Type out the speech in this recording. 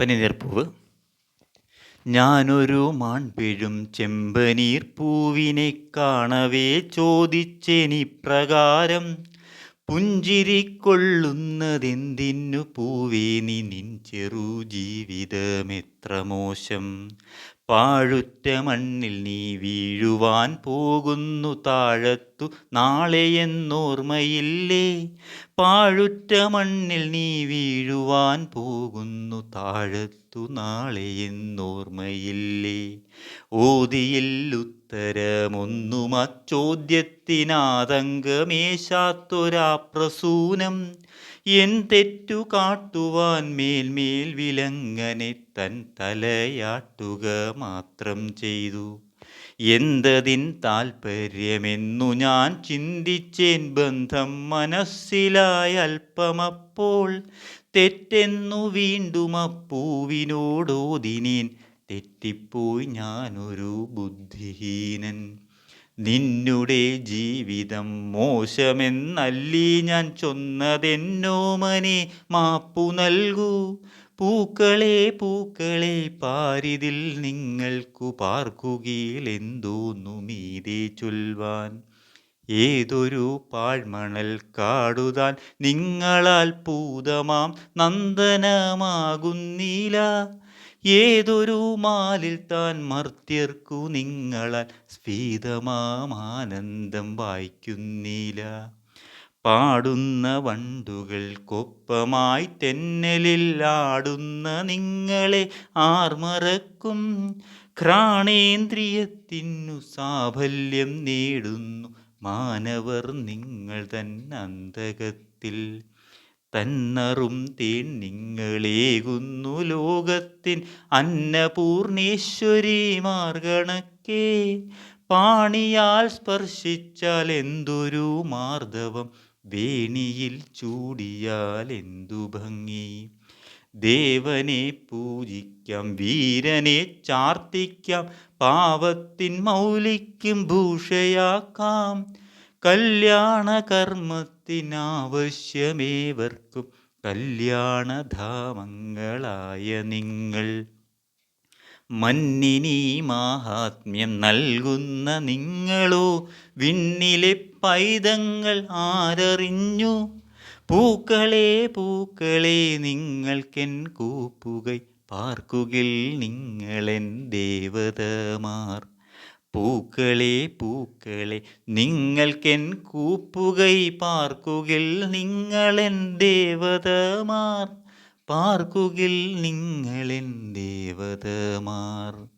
പനിനീർപ്പൂവ്. ഞാനൊരു മാൺപിഴും ചെമ്പനീർ പൂവിനെ കാണവേ ചോദിച്ചെനിപ്രകാരം. പുഞ്ചിരിക്കൊള്ളുന്നതെന്തിനു പൂവേ നീ നിൻ ചെറു ജീവിതമെത്ര മോശം? പാഴുറ്റ മണ്ണിൽ നീ വീഴുവാൻ പോകുന്നു താഴത്തു നാളെയെന്നോർമ്മയില്ലേ? പാഴുറ്റ മണ്ണിൽ നീ വീഴുവാൻ പോകുന്നു താഴത്തു നാളെയെന്നോർമ്മയില്ലേ? ഓതിയില്ലുത്തരമൊന്നും അച്ചോദ്യത്തിനാതങ്കമേശാത്തൊരാ പ്രസൂനം എൻ തെറ്റു കാട്ടുവാൻ മേൽമേൽ വിലങ്ങനെ തൻ തലയാട്ടുക മാത്രം ചെയ്തു. എന്തതിൻ താൽപ്പര്യമെന്നു ഞാൻ ചിന്തിച്ചേൻ ബന്ധം മനസ്സിലായ അല്പമപ്പോൾ. തെറ്റെന്നു വീണ്ടും അപ്പൂവിനോടോതിനേൻ തെറ്റിപ്പോയി ഞാനൊരു ബുദ്ധിഹീനൻ. നിന്നുടെ ജീവിതം മോശമെന്നല്ലീ ഞാൻ ചൊന്നതെന്നോമനെ മാപ്പു നൽകൂ. പൂക്കളെ പൂക്കളെ പാരിതിൽ നിങ്ങൾക്കു പാർക്കുകയിൽ എന്തോന്നു മീതെ ചൊൽവാൻ. ഏതൊരു പാഴ്മണൽ കാടുതാൻ നിങ്ങളാൽ പൂതമാം നന്ദനമാകുന്നില്ല ഏതൊരു മാലിൽ താൻ മർത്യർക്കു നിങ്ങളാൽ സ്ഫീതമാനന്ദം വായിക്കുന്നില്ല. പാടുന്ന വണ്ടുകൾക്കൊപ്പമായി തെന്നലിൽ ആടുന്ന നിങ്ങളെ ആർമറക്കും ഘ്രാണേന്ദ്രിയത്തിനു സാഫല്യം നേടുന്നു. മാനവർ നിങ്ങൾ തന്നന്തകത്തിൽ തന്നറും തേൻ നിങ്ങളേകുന്നു ലോകത്തിൻ അന്നപൂർണേശ്വരി മാർഗണക്കേ. പാണിയാൽ സ്പർശിച്ചാൽ എന്തൊരു മാർദ്ദവം വേണിയിൽ ചൂടിയാൽ എന്തു ഭംഗി. ദേവനെ പൂജിക്കാം വീരനെ ചാർത്തിക്കാം പാവത്തിൻ മൗലിക്കും ഭൂഷയാക്കാം. കല്യാണ കർമ്മത്തിനാവശ്യമേവർക്കും കല്യാണധാമങ്ങളായ നിങ്ങൾ. മന്നിനി മാഹാത്മ്യം നൽകുന്ന നിങ്ങളോ വിണ്ണിലെ പൈതങ്ങൾ ആരറിഞ്ഞു? പൂക്കളെ പൂക്കളെ നിങ്ങൾക്കെൻ കൂപ്പുകൈ പാർക്കുകിൽ നിങ്ങളെൻ ദേവതമാർ. പൂക്കളെ പൂക്കളെ നിങ്ങൾക്കെൻ കൂപ്പുകൈ പാർക്കുകിൽ നിങ്ങളെൻ ദേവതമാർ. പാർക്കുകിൽ നിങ്ങളെൻ ദേവതമാർ.